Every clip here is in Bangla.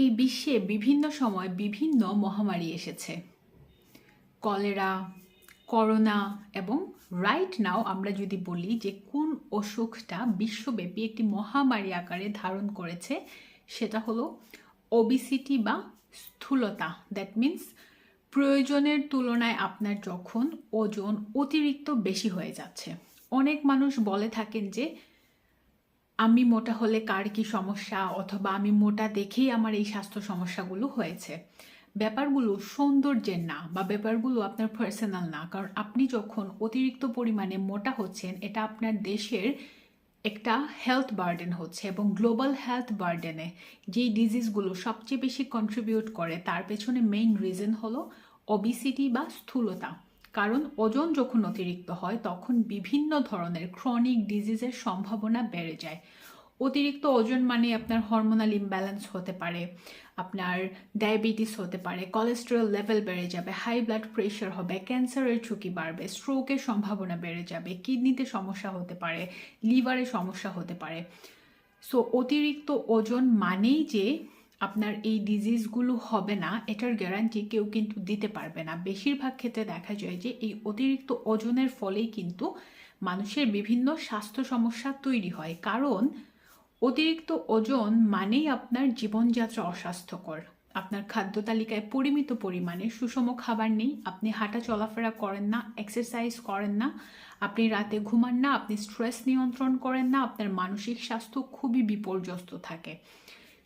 এই বিশ্বে বিভিন্ন সময় বিভিন্ন মহামারী এসেছে। কলেরা, করোনা এবং রাইট নাও আমরা যদি বলি যে কোন অসুখটা বিশ্বব্যাপী একটি মহামারী আকারে ধারণ করেছে, সেটা হলো ওবিসিটি বা স্থূলতা। দ্যাট মিন্স প্রয়োজনের তুলনায় আপনার যখন ওজন অতিরিক্ত বেশি হয়ে যাচ্ছে। অনেক মানুষ বলে থাকেন যে আমি মোটা হলে কার কি সমস্যা? অথবা আমি মোটা দেখেই আমার এই স্বাস্থ্য সমস্যাগুলো হয়েছে। ব্যাপারগুলো সৌন্দর্যের না বা ব্যাপারগুলো আপনার পার্সোনাল না। কারণ আপনি যখন অতিরিক্ত পরিমাণে মোটা হচ্ছেন, এটা আপনার দেশের একটা হেলথ বার্ডেন হচ্ছে এবং গ্লোবাল হেলথ বার্ডেনে যেই ডিজিজগুলো সবচেয়ে বেশি কন্ট্রিবিউট করে, তার পেছনে মেইন রিজন হলো ওবিসিটি বা স্থূলতা। কারণ ওজন যখন অতিরিক্ত হয়, তখন বিভিন্ন ধরনের ক্রনিক ডিজিজের সম্ভাবনা বেড়ে যায়। অতিরিক্ত ওজন মানে আপনার হরমোনাল ইমব্যালেন্স হতে পারে, আপনার ডায়াবেটিস হতে পারে কোলেস্টেরল লেভেল বেড়ে যাবে হাই ব্লাড প্রেশার হবে ক্যান্সারের ঝুঁকি বাড়বে স্ট্রোকের সম্ভাবনা বেড়ে যাবে কিডনিতে সমস্যা হতে পারে লিভারে সমস্যা হতে পারে। সো অতিরিক্ত ওজন মানেই যে আপনার এই ডিজিজগুলো হবে না, এটার গ্যারান্টি কেউ কিন্তু দিতে পারবে না। বেশিরভাগ ক্ষেত্রে দেখা যায় যে এই অতিরিক্ত ওজনের ফলেই কিন্তু মানুষের বিভিন্ন স্বাস্থ্য সমস্যা তৈরি হয়। কারণ অতিরিক্ত ওজন মানেই আপনার জীবনযাত্রা অস্বাস্থ্যকর। আপনার খাদ্য তালিকায় পরিমিত পরিমাণে সুষম খাবার নেই, আপনি হাঁটা চলাফেরা করেন না এক্সারসাইজ করেন না, আপনি রাতে ঘুমান না, আপনি স্ট্রেস নিয়ন্ত্রণ করেন না, আপনার মানসিক স্বাস্থ্য খুবই বিপর্যস্ত থাকে।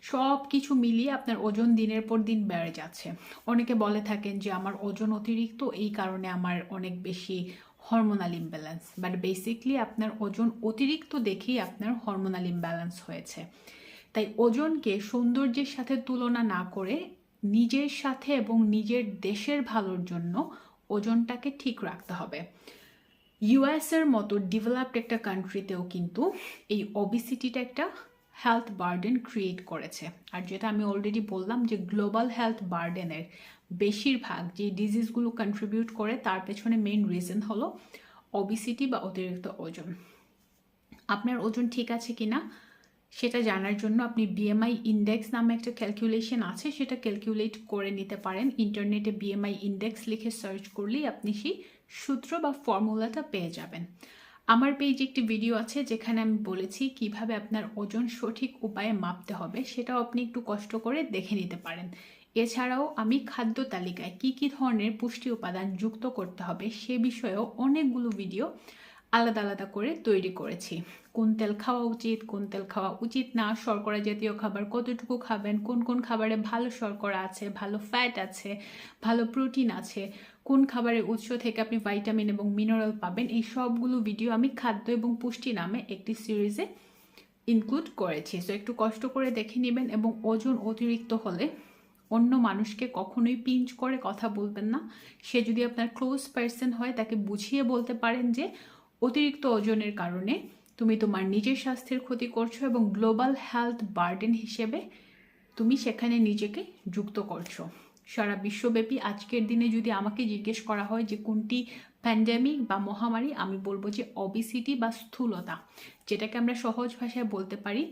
সব কিছু মিলিয়ে আপনার ওজন দিনের পর দিন বেড়ে যাচ্ছে। অনেকে বলে থাকেন যে, আমার ওজন অতিরিক্ত, এই কারণে আমার অনেক বেশি হরমোনাল ইমব্যালেন্স বাট বেসিকলি আপনার ওজন অতিরিক্ত দেখেই আপনার হরমোনাল ইমব্যালেন্স হয়েছে। তাই ওজনকে সৌন্দর্যের সাথে তুলনা না করে নিজের সাথে এবং নিজের দেশের ভালোর জন্য ওজনটাকে ঠিক রাখতে হবে। ইউএসের মতো ডেভেলপড একটা কান্ট্রিতেও কিন্তু এই ওবিসিটিটা একটা হেলথ বার্ডেন ক্রিয়েট করেছে। আর যেটা আমি অলরেডি বললাম যে গ্লোবাল হেলথ বার্ডেনের বেশিরভাগ যে ডিজিজগুলো কন্ট্রিবিউট করে, তার পেছনে মেইন রিজন হলো ওবিসিটি বা অতিরিক্ত ওজন। আপনার ওজন ঠিক আছে কি না সেটা জানার জন্য আপনি বিএমআই ইন্ডেক্স নামে একটা ক্যালকুলেশন আছে, সেটা ক্যালকুলেট করে নিতে পারেন। ইন্টারনেটে বিএমআই ইন্ডেক্স লিখে সার্চ করলেই আপনি সেই সূত্র বা ফর্মুলাটা পেয়ে যাবেন। আমার পেজে একটি ভিডিও আছে যেখানে আমি বলেছি কীভাবে আপনার ওজন সঠিক উপায়ে মাপতে হবে, সেটাও আপনি একটু কষ্ট করে দেখে নিতে পারেন। এছাড়াও আমি খাদ্য তালিকায় কি কি ধরনের পুষ্টি উপাদান যুক্ত করতে হবে সে বিষয়েও অনেকগুলো ভিডিও আলাদা আলাদা করে তৈরি করেছি। কোন তেল খাওয়া উচিত, কোন তেল খাওয়া উচিত না, শর্করা জাতীয় খাবার কতটুকু খাবেন, কোন কোন খাবারে ভালো শর্করা আছে, ভালো ফ্যাট আছে, ভালো প্রোটিন আছে, কোন খাবারের উৎস থেকে আপনি ভাইটামিন এবং মিনারেল পাবেন, এই সবগুলো ভিডিও আমি খাদ্য এবং পুষ্টি নামে একটি সিরিজে ইনক্লুড করেছি। সো একটু কষ্ট করে দেখে নেবেন এবং ওজন অতিরিক্ত হলে অন্য মানুষকে কখনোই পিঞ্চ করে কথা বলবেন না। সে যদি আপনার ক্লোজ পার্সন হয়, তাকে বুঝিয়ে বলতে পারেন যে অতিরিক্ত ওজনের কারণে তুমি তোমার নিজের স্বাস্থ্যের ক্ষতি করছ এবং গ্লোবাল হেলথ বার্ডেন হিসেবে তুমি সেখানে নিজেকে যুক্ত করছ। সারা বিশ্বব্যাপী আজকের দিনে যদি আমাকে জিজ্ঞেস করা হয় যে কোনটি প্যান্ডামিক বা মহামারী, আমি বলব যে অবিসিটি বা স্থূলতা, যেটাকে আমরা সহজ ভাষায় বলতে পারি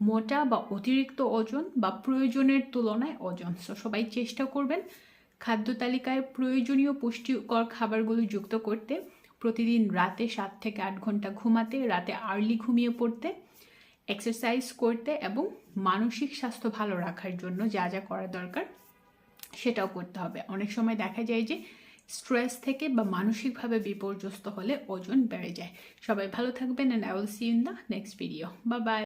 মোটা বা অতিরিক্ত ওজন বা প্রয়োজনের তুলনায় ওজন। সো সবাই চেষ্টা করবেন খাদ্য তালিকায় প্রয়োজনীয় পুষ্টিকর খাবারগুলো যুক্ত করতে। প্রতিদিন রাতে সাত থেকে আট ঘণ্টা ঘুমাতে, রাতে আর্লি ঘুমিয়ে পড়তে এক্সারসাইজ করতে এবং মানসিক স্বাস্থ্য ভালো রাখার জন্য যা যা করা দরকার সেটাও করতে হবে। অনেক সময় দেখা যায় যে স্ট্রেস থেকে বা মানসিকভাবে বিপর্যস্ত হলে ওজন বেড়ে যায়। সবাই ভালো থাকবেন and I will see in the next video bye bye